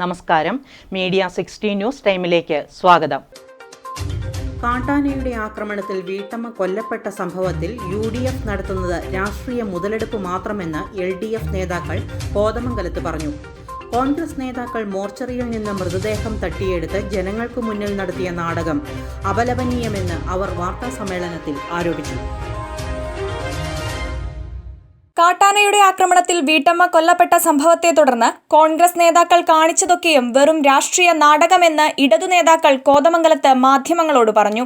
നമസ്കാരം. Media sixty news ടൈമിലേക്ക് സ്വാഗതം. കാട്ടാനയുടെ ആക്രമണത്തിൽ വീട്ടമ്മ കൊല്ലപ്പെട്ട സംഭവത്തിൽ യു ഡി എഫ് നടത്തുന്നത് രാഷ്ട്രീയ മുതലെടുപ്പ് മാത്രമെന്ന് എൽ ഡി എഫ് നേതാക്കൾ കോതമംഗലത്ത് പറഞ്ഞു. കോൺഗ്രസ് നേതാക്കൾ മോർച്ചറിയിൽ നിന്ന് മൃതദേഹം തട്ടിയെടുത്ത് ജനങ്ങൾക്ക് മുന്നിൽ നടത്തിയ നാടകം അപലപനീയമെന്ന് അവർ വാർത്താ സമ്മേളനത്തിൽ ആരോപിച്ചു. കാട്ടാനയുടെ ആക്രമണത്തിൽ വീട്ടമ്മ കൊല്ലപ്പെട്ട സംഭവത്തെ തുടർന്ന് കോൺഗ്രസ് നേതാക്കൾ കാണിച്ചതൊക്കെയും വെറും രാഷ്ട്രീയ നാടകമെന്ന് ഇടതു നേതാക്കൾ കോതമംഗലത്ത് മാധ്യമങ്ങളോട് പറഞ്ഞു.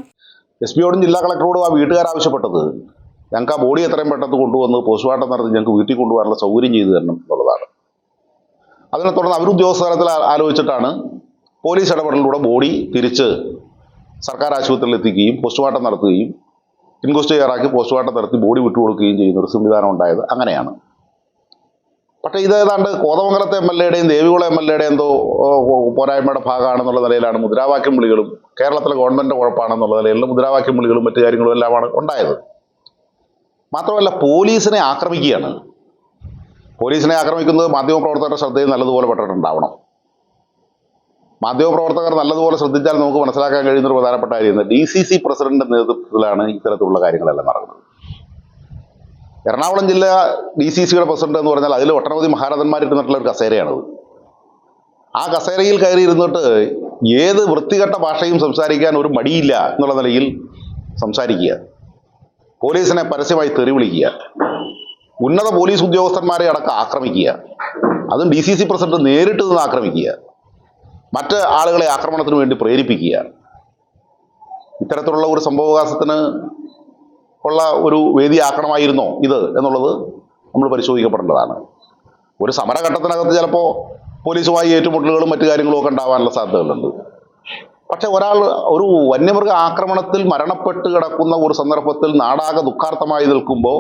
എസ് പിയോടും ജില്ലാ കളക്ടറോടും ആ വീട്ടുകാർ ആവശ്യപ്പെട്ടത് ഞങ്ങൾക്ക് ആ ബോഡി എത്രയും പെട്ടെന്ന് കൊണ്ടുവന്ന് പോസ്റ്റ്മോർട്ടം നടത്തി ഞങ്ങൾക്ക് വീട്ടിൽ കൊണ്ടുപോകാനുള്ള സൗകര്യം ചെയ്തു തരണം എന്നുള്ളതാണ്. അതിനെ തുടർന്ന് അവർ ആലോചിച്ചിട്ടാണ് പോലീസ് ഇടപെടലിലൂടെ ബോഡി തിരിച്ച് സർക്കാർ ആശുപത്രിയിൽ എത്തിക്കുകയും പോസ്റ്റ്മോർട്ടം നടത്തുകയും ഇൻക്വസ്റ്റ് തയ്യാറാക്കി പോസ്റ്റ്മോർട്ടം നടത്തി ബോഡി വിട്ടുകൊടുക്കുകയും ചെയ്യുന്ന ഒരു സംവിധാനം ഉണ്ടായത് അങ്ങനെയാണ്. പക്ഷേ ഇത് ഏതാണ്ട് കോതമംഗലത്തെ എം എൽ എയുടെയും ദേവികുളം എം എൽ എയുടെയും എന്തോ പോരായ്മയുടെ ഭാഗമാണെന്നുള്ള നിലയിലാണ് മുദ്രാവാക്യം വിളികളും കേരളത്തിലെ ഗവൺമെന്റ് കുഴപ്പമാണെന്നുള്ള നിലയിലുള്ള മുദ്രാവാക്യം വിളികളും മറ്റു കാര്യങ്ങളും എല്ലാമാണ് ഉണ്ടായത്. മാത്രമല്ല പോലീസിനെ ആക്രമിക്കുകയാണ്. പോലീസിനെ ആക്രമിക്കുന്നത് മാധ്യമപ്രവർത്തകരുടെ ശ്രദ്ധയിൽ നല്ലതുപോലെ പെട്ടിട്ടുണ്ടാവണം. മാധ്യമപ്രവർത്തകർ നല്ലതുപോലെ ശ്രദ്ധിച്ചാൽ നമുക്ക് മനസ്സിലാക്കാൻ കഴിയുന്ന ഒരു പ്രധാനപ്പെട്ട കാര്യം ഡി സി സി പ്രസിഡന്റിന്റെ നേതൃത്വത്തിലാണ് ഇത്തരത്തിലുള്ള കാര്യങ്ങളെല്ലാം നടക്കുന്നത്. എറണാകുളം ജില്ല ഡി സി സിയുടെ പ്രസിഡന്റ് എന്ന് പറഞ്ഞാൽ അതിൽ ഒട്ടനവധി മഹാരഥന്മാരിരുന്നിട്ടുള്ള ഒരു കസേരയാണത് ആ കസേരയിൽ കയറി ഇരുന്നിട്ട് ഏത് വൃത്തികെട്ട ഭാഷയും സംസാരിക്കാൻ ഒരു മടിയില്ല എന്നുള്ള നിലയിൽ സംസാരിക്കുക. പോലീസിനെ പരസ്യമായി തെറി വിളിക്കുക ഉന്നത പോലീസ് ഉദ്യോഗസ്ഥന്മാരെ അടക്കം ആക്രമിക്കുക. അതും ഡി സി സി പ്രസിഡന്റ് നേരിട്ട് നിന്ന് ആക്രമിക്കുക. മറ്റ് ആളുകളെ ആക്രമണത്തിന് വേണ്ടി പ്രേരിപ്പിക്കുകയാണ്. ഇത്തരത്തിലുള്ള ഒരു സംഭവവികാസത്തിന് ഉള്ള ഒരു വേദി ആക്രമമായിരുന്നോ ഇത് എന്നുള്ളത് നമ്മൾ പരിശോധിക്കപ്പെടേണ്ടതാണ്. ഒരു സമരഘട്ടത്തിനകത്ത് ചിലപ്പോൾ പോലീസുമായി ഏറ്റുമുട്ടലുകളും മറ്റു കാര്യങ്ങളും ഒക്കെ ഉണ്ടാവാനുള്ള സാധ്യതകളുണ്ട്. പക്ഷെ ഒരാൾ ഒരു വന്യമൃഗ ആക്രമണത്തിൽ മരണപ്പെട്ട് കിടക്കുന്ന ഒരു സന്ദർഭത്തിൽ നാടാകെ ദുഃഖാർത്ഥമായി നിൽക്കുമ്പോൾ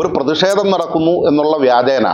ഒരു പ്രതിഷേധം നടക്കുന്നു എന്നുള്ള വ്യാജേന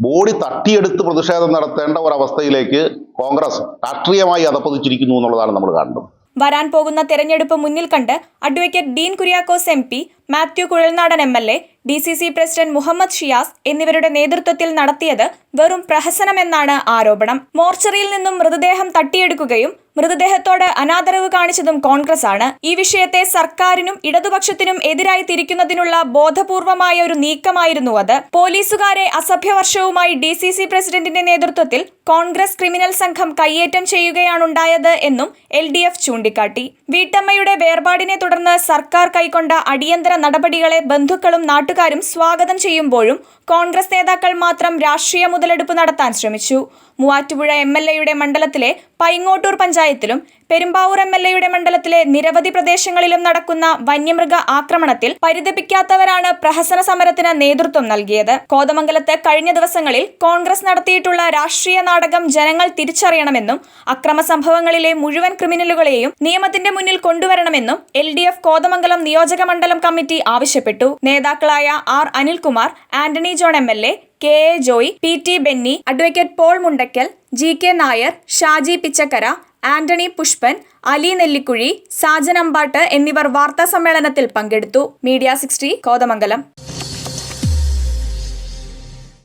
ബോഡി തട്ടിയെടുത്ത് പ്രതിഷേധം നടത്തേണ്ട ഒരവസ്ഥയിലേക്ക് കോൺഗ്രസ് രാഷ്ട്രീയമായി അതപ്പതിച്ചിരിക്കുന്നു എന്നുള്ളതാണ് നമ്മൾ കാണുന്നത്. വരാൻ പോകുന്ന തെരഞ്ഞെടുപ്പ് മുന്നിൽ കണ്ട് advocate Dean Kuriakose M P Mathew Kuzhalnadan M L A D C C president Muhammad Shiyas എന്നിവരുടെ നേതൃത്വത്തിൽ നടത്തിയത് വെറും പ്രഹസനമെന്നാണ് ആരോപണം. മോർച്ചറിയിൽ നിന്നും മൃതദേഹം തട്ടിയെടുക്കുകയും മൃതദേഹത്തോട് അനാദരവ് കാണിച്ചതും കോൺഗ്രസ് ആണ് ഈ വിഷയത്തെ സർക്കാരിനും ഇടതുപക്ഷത്തിനും എതിരായി തിരിക്കുന്നതിനുള്ള ബോധപൂർവമായ ഒരു നീക്കമായിരുന്നു അത്. പോലീസുകാരെ അസഭ്യവർഷവുമായി ഡി സി സി പ്രസിഡന്റിന്റെ നേതൃത്വത്തിൽ കോൺഗ്രസ് ക്രിമിനൽ സംഘം കയ്യേറ്റം ചെയ്യുകയാണുണ്ടായത് എന്നും എൽ ഡി എഫ് ചൂണ്ടിക്കാട്ടി. വീട്ടമ്മയുടെ വേർപാടിനെ തുടർന്ന് സർക്കാർ കൈക്കൊണ്ട അടിയന്തര നടപടികളെ ബന്ധുക്കളും നാട്ടുകാരും സ്വാഗതം ചെയ്യുമ്പോഴും കോൺഗ്രസ് നേതാക്കൾ മാത്രം രാഷ്ട്രീയ മുതലെടുപ്പ് നടത്താൻ ശ്രമിച്ചു. മൂവാറ്റുപുഴ എം എൽ എയുടെ മണ്ഡലത്തിലെ പൈങ്ങോട്ടൂർ പഞ്ചായത്തിലും പെരുമ്പാവൂർ എം എൽ എയുടെ മണ്ഡലത്തിലെ നിരവധി പ്രദേശങ്ങളിലും നടക്കുന്ന വന്യമൃഗ ആക്രമണത്തിൽ പരിതപിക്കാത്തവരാണ് പ്രഹസന സമരത്തിന് നേതൃത്വം നൽകിയത്. കോതമംഗലത്ത് കഴിഞ്ഞ ദിവസങ്ങളിൽ കോൺഗ്രസ് നടത്തിയിട്ടുള്ള രാഷ്ട്രീയ നാടകം ജനങ്ങൾ തിരിച്ചറിയണമെന്നും അക്രമ സംഭവങ്ങളിലെ മുഴുവൻ ക്രിമിനലുകളെയും നിയമത്തിന്റെ മുന്നിൽ കൊണ്ടുവരണമെന്നും എൽ ഡി എഫ് കോതമംഗലം നിയോജക മണ്ഡലം കമ്മിറ്റി ആവശ്യപ്പെട്ടു. നേതാക്കളായ R Anilkumar Antony John M L A K A Joy P T Benny advocate Paul Mundakkal G K Nair Shaji Pichakkara Antony Pushpan Ali Nellikuzhi Sajan Ambatt എന്നിവർ വാർത്താ സമ്മേളനത്തിൽ പങ്കെടുത്തു. Media sixty Kothamangalam.